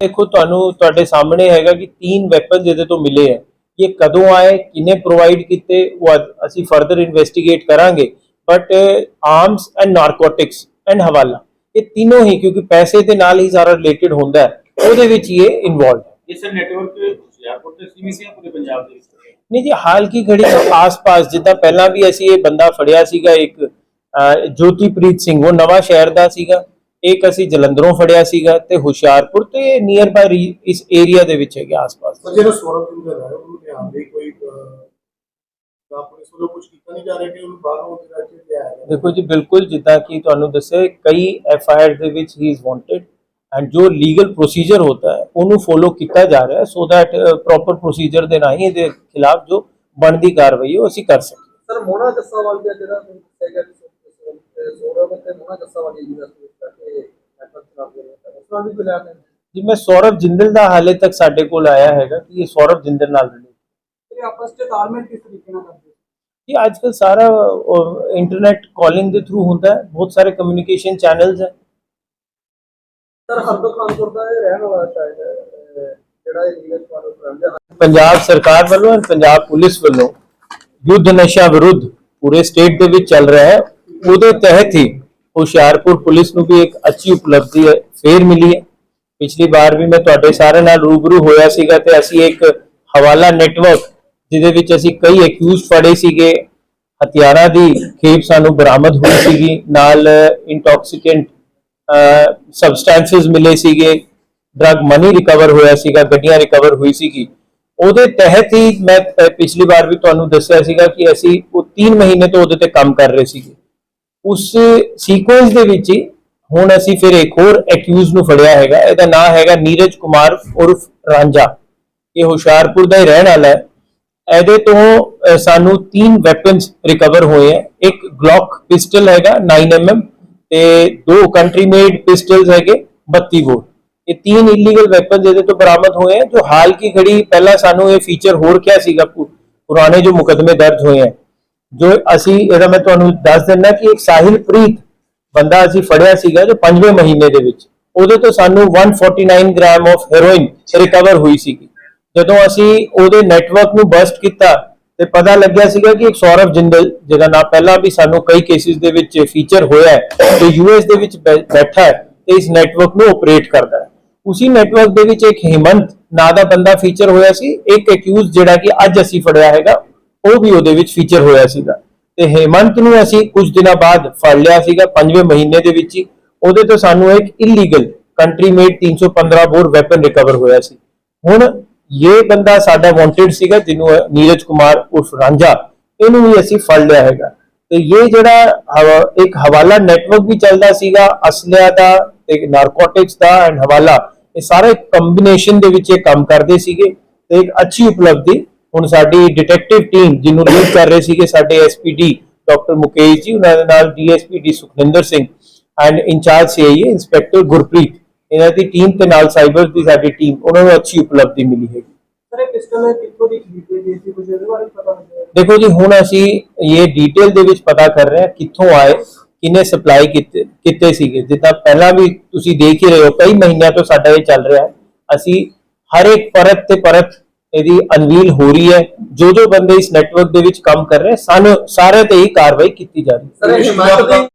ਦੇਖੋ, ਤੁਹਾਨੂੰ ਤੁਹਾਡੇ ਸਾਹਮਣੇ ਹੈਗਾ ਕਿ ਤਿੰਨ ਵੈਪਨ ਇਹਦੇ ਤੋਂ ਮਿਲੇ ਹੈ ਇਹ ਕਦੋਂ ਆਏ ਕਿਨੇ ਪ੍ਰੋਵਾਈਡ ਕੀਤੇ, ਉਹ ਅੱਜ ਅਸੀਂ ਫਰਦਰ ਇਨਵੈਸਟੀਗੇਟ ਕਰਾਂਗੇ। But arms and narcotics and hawala, ਇਹ ਤਿੰਨੋਂ ਹੀ, ਕਿਉਂਕਿ ਪੈਸੇ ਦੇ ਨਾਲ ਹੀ ਸਾਰਾ ਰਿਲੇਟਡ ਹੁੰਦਾ ਹੈ। ਉਹਦੇ ਵਿੱਚ ਹੀ ਇਹ ਇਨਵੋਲਵ ਹੈ। ਇਹ ਸਰ ਨੈਟਵਰਕ ਹੁਸ਼ਿਆਰਪੁਰ ਤੇ ਸੀਮੀ ਸੀ ਜਾਂ ਪੂਰੇ ਪੰਜਾਬ ਦੇ ਵਿੱਚ? ਨਹੀਂ ਜੀ ਹਾਲ ਕੀ ਘੜੀ ਦੇ ਆਸ-ਪਾਸ ਜਿੱਦਾਂ ਪਹਿਲਾਂ ਵੀ ਅਸੀਂ ਇਹ ਬੰਦਾ ਫੜਿਆ ਸੀਗਾ ਇੱਕ ਜੋਤੀਪ੍ਰੀਤ ਸਿੰਘ ਉਹ ਨਵਾਂ ਸ਼ਹਿਰ ਦਾ ਸੀਗਾ। ਇੱਕ ਅਸੀਂ ਜਲੰਧਰੋਂ ਫੜਿਆ ਸੀਗਾ ਤੇ ਹੁਸ਼ਿਆਰਪੁਰ ਤੇ ਨੀਅਰ ਬਾਈ ਇਸ ਏਰੀਆ ਦੇ ਵਿੱਚ ਹੈਗੇ ਆਸ-ਪਾਸ। ਸਰ ਜਿਹੜਾ ਸੌਰਵ ਸਿੰਘ ਦਾ ਹੈ ਉਹਨੂੰ ਧਿਆਨ ਦੇ ਕੋਈ ਅਹ, ਪੁਲਿਸ ਵੱਲੋਂ ਕੁਝ ਕੀਤਾ ਨਹੀਂ ਜਾ ਰਿਹਾ ਕਿ ਉਹਨੂੰ ਬਾਹਰੋਂ ਜਿਹੜਾ ਕਿ ਲਿਆਇਆ ਦੇਖੋ ਜੀ ਬਿਲਕੁਲ ਜਿੱਦਾਂ ਕਿ ਤੁਹਾਨੂੰ ਦੱਸਿਆ ਕਈ ਐਫ ਆਈ ਆਰ ਦੇ ਵਿੱਚ ਹੀ ਇਜ਼ ਵਾਂਟਡ ਐਂਡ ਜੋ ਲੀਗਲ ਪ੍ਰੋਸੀਜਰ ਹੁੰਦਾ ਹੈ ਉਹਨੂੰ ਫੋਲੋ ਕੀਤਾ ਜਾ ਰਿਹਾ ਹੈ ਸੋ ਦੈਟ ਪ੍ਰੋਪਰ ਪ੍ਰੋਸੀਜਰ ਦੇ ਰਾਹੀਂ ਇਹਦੇ ਖਿਲਾਫ ਜੋ ਬਣਦੀ ਕਾਰਵਾਈ ਉਹ ਅਸੀਂ ਕਰ ਸਕੀਏ ਸਰ ਮੋਨਾ ਜੱਸਾ ਵਾਲੀਆ ਜਿਹੜਾ ਕਿ ਸੌਰਵ ਤੇ ਮੋਨਾ ਜੱਸਾ ਵਾਲੀ ਯੂਨੀਵਰਸਿਟੀ ਵਿੱਚ ਜਾ ਕੇ ਨੈਟਵਰਕ ਚਲਾਉਂਦੇ ਨੇ ਤਾਂ ਉਸ ਨਾਲ ਵੀ ਲਿਆ ਕੇ ਜੀ ਮੈਂ ਸੌਰਵ ਜਿੰਦਲ ਦਾ ਹਾਲੇ ਤੱਕ ਸਾਡੇ ਕੋਲ ਆਇਆ ਹੈਗਾ ਕਿ ਇਹ ਸੌਰਵ ਜਿੰਦਲ ਨਾਲ ਰਿਲੇਟਡ ਇਹ ਆਪਸ ਵਿੱਚ ਤਾਲਮੇਲ ਕਿਸ ਤਰੀਕੇ ਨਾਲ ਕਰਦੇ ਜੀ ਅੱਜ ਕੱਲ ਸਾਰਾ ਇੰਟਰਨੈਟ ਕਾਲਿੰਗ ਦੇ ਥਰੂ ਹੁੰਦਾ ਹੈ ਬਹੁਤ ਸਾਰੇ ਕਮਿਊਨੀਕੇਸ਼ਨ ਚੈਨਲਸ ਹੈ ਸਰ ਹਰਦੋ ਖਾਨਪੁਰ ਦਾ ਰਹਿਣ ਵਾਲਾ ਸ਼ਾਇਦ ਜਿਹੜਾ ਇਹ ਪੰਜਾਬ ਸਰਕਾਰ ਵੱਲੋਂ and ਪੰਜਾਬ ਪੁਲਿਸ ਵੱਲੋਂ ਯੁੱਧ ਨਸ਼ਾ ਵਿਰੁੱਧ ਪੂਰੇ ਸਟੇਟ ਦੇ ਵਿੱਚ ਚੱਲ ਰਿਹਾ ਹੈ। ਉਹਦੇ ਤਹਿਤ ਹੀ ਹੁਸ਼ਿਆਰਪੁਰ ਪੁਲਿਸ ਨੂੰ ਵੀ ਇੱਕ ਅੱਛੀ ਉਪਲਬਧੀ ਹੈ ਫੇਰ ਮਿਲੀ ਹੈ। ਪਿਛਲੀ ਵਾਰ ਵੀ ਮੈਂ ਤੁਹਾਡੇ ਸਾਰਿਆਂ ਨਾਲ ਰੂਬਰੂ ਹੋਇਆ ਸੀਗਾ ਤੇ ਅਸੀਂ ਇੱਕ ਹਵਾਲਾ ਨੈਟਵਰਕ ਜਿਹਦੇ ਵਿੱਚ ਅਸੀਂ ਕਈ ਅਕਿਊਜ਼ ਫੜੇ ਸੀਗੇ। ਹਥਿਆਰਾਂ ਦੀ ਖੇਪ ਸਾਨੂੰ ਬਰਾਮਦ ਹੋਈ ਸੀਗੀ। ਨਾਲ ਇੰਟੌਕਸੀਕੈਂਟ ਸਬਸਟੈਂਸਸ ਮਿਲੇ ਸੀਗੇ ਡਰਗ ਮਨੀ ਰਿਕਵਰ ਹੋਇਆ ਸੀਗਾ, ਗੱਡੀਆਂ ਰਿਕਵਰ ਹੋਈ ਸੀਗੀ। ਉਹਦੇ ਤਹਿਤ ਹੀ ਮੈਂ ਪਿਛਲੀ ਵਾਰ ਵੀ ਤੁਹਾਨੂੰ ਦੱਸਿਆ ਸੀਗਾ ਕਿ ਅਸੀਂ ਉਹ 3 ਮਹੀਨੇ ਤੋਂ ਉਹਦੇ ਤੇ ਕੰਮ ਕਰ ਰਹੇ ਸੀਗੇ। ਉਸ ਸੀਕੁਐਂਸ ਦੇ ਵਿੱਚ ਹੀ ਹੁਣ ਅਸੀਂ ਫਿਰ ਇੱਕ ਹੋਰ ਐਕਿਊਜ਼ ਨੂੰ ਫੜਿਆ ਹੈਗਾ। ਇਹਦਾ ਨਾਮ ਹੈਗਾ ਨੀਰਜ ਕੁਮਾਰ ਉਰਫ ਰਾਂਝਾ। ਇਹ ਹੁਸ਼ਿਆਰਪੁਰ ਦਾ ਹੀ ਰਹਿਣ ਵਾਲਾ ਹੈ। ਇਹਦੇ ਤੋਂ ਸਾਨੂੰ ਤਿੰਨ ਵੈਪਨਸ ਰਿਕਵਰ ਹੋਏ ਹੈ। ਇੱਕ ਗਲੌਕ ਪਿਸਟਲ ਹੈਗਾ 9mm ਤੇ ਦੋ ਕੰਟਰੀ ਮੇਡ ਪਿਸਟਲਸ ਹੈਗੇ 32 ਬੋਰ ਇਹ ਤਿੰਨ ਇਲੀਗਲ ਵੈਪਨਸ ਇਹਦੇ ਤੋਂ ਬਰਾਮਦ ਹੋਏ ਹੈ ਜੋ ਹਾਲ ਕੀ ਘੜੀ ਪਹਿਲਾਂ ਸਾਨੂੰ ਇਹ ਫੀਚਰ ਹੋਰ ਕਿਆ ਸੀਗਾ ਪੁਰਾਣੇ ਜੋ ਮੁਕਦਮੇ ਦਰਜ ਹੋਏ ਹੈ ਜੋ ਅਸੀਂ, ਇਹਦਾ ਮੈਂ ਤੁਹਾਨੂੰ ਦੱਸ ਦਿੰਦਾ ਕਿ ਇੱਕ ਸਾਹਿਲ ਪ੍ਰੀਤ ਬੰਦਾ ਅਸੀਂ ਫੜਿਆ ਸੀਗਾ ਜੋ 5ਵੇਂ ਮਹੀਨੇ ਦੇ ਵਿੱਚ। ਉਹਦੇ ਤੋਂ ਸਾਨੂੰ 149 ਗ੍ਰਾਮ ਆਫ ਹੈਰੋਇਨ ਰਿਕਵਰ ਹੋਈ ਸੀਗੀ। ਜਦੋਂ ਅਸੀਂ ਉਹਦੇ ਨੈਟਵਰਕ ਨੂੰ ਬਸਟ ਕੀਤਾ ਤੇ ਪਤਾ ਲੱਗਿਆ ਸੀਗਾ ਕਿ ਇੱਕ ਸੌਰਵ ਜਿੰਦਲ, ਜਿਹਦਾ ਨਾਮ ਪਹਿਲਾਂ ਵੀ ਸਾਨੂੰ ਕਈ ਕੇਸਿਸ ਦੇ ਵਿੱਚ ਫੀਚਰ ਹੋਇਆ ਹੈ, ਤੇ ਯੂਐਸ ਦੇ ਵਿੱਚ ਬੈਠਾ ਹੈ ਤੇ ਇਸ ਨੈਟਵਰਕ ਨੂੰ ਆਪਰੇਟ ਕਰਦਾ ਹੈ। ਉਸੇ ਨੈਟਵਰਕ ਦੇ ਵਿੱਚ ਇੱਕ ਹਿਮੰਤ ਨਾਂ ਦਾ ਬੰਦਾ ਫੀਚਰ ਹੋਇਆ ਸੀ, ਇੱਕ ਅਕਿਊਜ਼ ਜਿਹੜਾ ਕਿ ਅੱਜ ਅਸੀਂ ਫੜਿਆ ਹੈਗਾ, ਉਹ ਵੀ ਉਹਦੇ ਵਿੱਚ ਫੀਚਰ ਹੋਇਆ ਸੀਗਾ। ਤੇ ਹੇਮੰਤ ਨੂੰ ਅਸੀਂ ਕੁਝ ਦਿਨਾਂ ਬਾਅਦ ਫੜ ਲਿਆ ਸੀਗਾ, ਪੰਜਵੇਂ ਮਹੀਨੇ ਦੇ ਵਿੱਚ ਹੀ। ਉਹਦੇ ਤੋਂ ਸਾਨੂੰ ਇੱਕ illegal country made 315 bore weapon recover ਹੋਇਆ ਸੀ। ਹੁਣ ਇਹ ਬੰਦਾ ਸਾਡਾ ਵਾਂਟਡ ਸੀਗਾ ਜਿਹਨੂੰ ਨੀਰਜ ਕੁਮਾਰ ਉਰਫ ਰਾਂਝਾ ਇਹਨੂੰ ਵੀ ਅਸੀਂ ਫੜ ਲਿਆ ਹੈਗਾ ਤੇ ਇਹ ਜਿਹੜਾ ਇੱਕ ਹਵਾਲਾ ਨੈਟਵਰਕ ਵੀ ਚੱਲਦਾ ਸੀਗਾ ਅਸਲਿਆ ਦਾ ਤੇ ਨਾਰਕੋਟਿਕਸ ਦਾ ਐਂਡ ਹਵਾਲਾ ਇਹ ਸਾਰੇ ਕੰਬੀਨੇਸ਼ਨ ਦੇ ਵਿੱਚ ਇਹ ਕੰਮ ਕਰਦੇ ਸੀਗੇ ਤੇ ਇੱਕ ਅੱਛੀ ਉਪਲਬਧੀ ਹੁਣ ਸਾਡੀ ਡਿਟੈਕਟਿਵ ਟੀਮ ਜਿਹਨੂੰ ਲੀਡ ਕਰ ਰਹੇ ਸੀਗੇ ਸਾਡੇ ਐਸਪੀਡੀ ਡਾਕਟਰ ਮੁਕੇਸ਼ ਜੀ ਉਹਨਾਂ ਦੇ ਨਾਲ DSPD Sukhninder Singh and in charge CIA inspector Gurpreet ਇਹਨਾਂ ਦੀ ਟੀਮ ਤੇ ਨਾਲ ਸਾਈਬਰ ਦੀ ਸਾਡੀ ਟੀਮ ਉਹਨਾਂ ਨੂੰ ਅੱਛੀ ਉਪਲਬਧੀ ਮਿਲੀ ਹੈ ਸਰ ਇਹ ਪਿਸਟਲ ਕਿੱਥੋਂ ਦੀ ਖਰੀਦੀ ਗਈ ਸੀ? ਕੁਝ ਇਹਦੇ ਬਾਰੇ ਪਤਾ ਲੱਗਿਆ? ਦੇਖੋ ਜੀ ਹੁਣ ਅਸੀਂ ਇਹ ਡੀਟੇਲ ਦੇ ਵਿੱਚ ਪਤਾ ਕਰ ਰਹੇ ਹਾਂ ਕਿੱਥੋਂ ਆਏ ਕਿਨੇ ਸਪਲਾਈ ਕੀਤੇ ਕੀਤੇ ਸੀਗੇ। ਜਿੱਦਾਂ ਪਹਿਲਾਂ ਵੀ ਤੁਸੀਂ ਦੇਖ ਹੀ ਰਹੇ ਹੋ ਕਈ ਮਹੀਨਿਆਂ ਤੋਂ ਸਾਡਾ ਇਹ ਚੱਲ ਰਿਹਾ ਹੈ। ਅਸੀਂ ਹਰ ਇੱਕ ਪਰਤ ਤੇ ਪਰਤ ਇਹਦੀ ਅਨਵੀਲ ਹੋ ਰਹੀ ਹੈ। ਜੋ ਜੋ ਬੰਦੇ ਇਸ ਨੈਟਵਰਕ ਦੇ ਵਿੱਚ ਕੰਮ ਕਰ ਰਹੇ ਸਾਨੂੰ ਸਾਰੇ ਤੇ ਹੀ ਕਾਰਵਾਈ ਕੀਤੀ ਜਾ ਰਹੀ ਹੈ।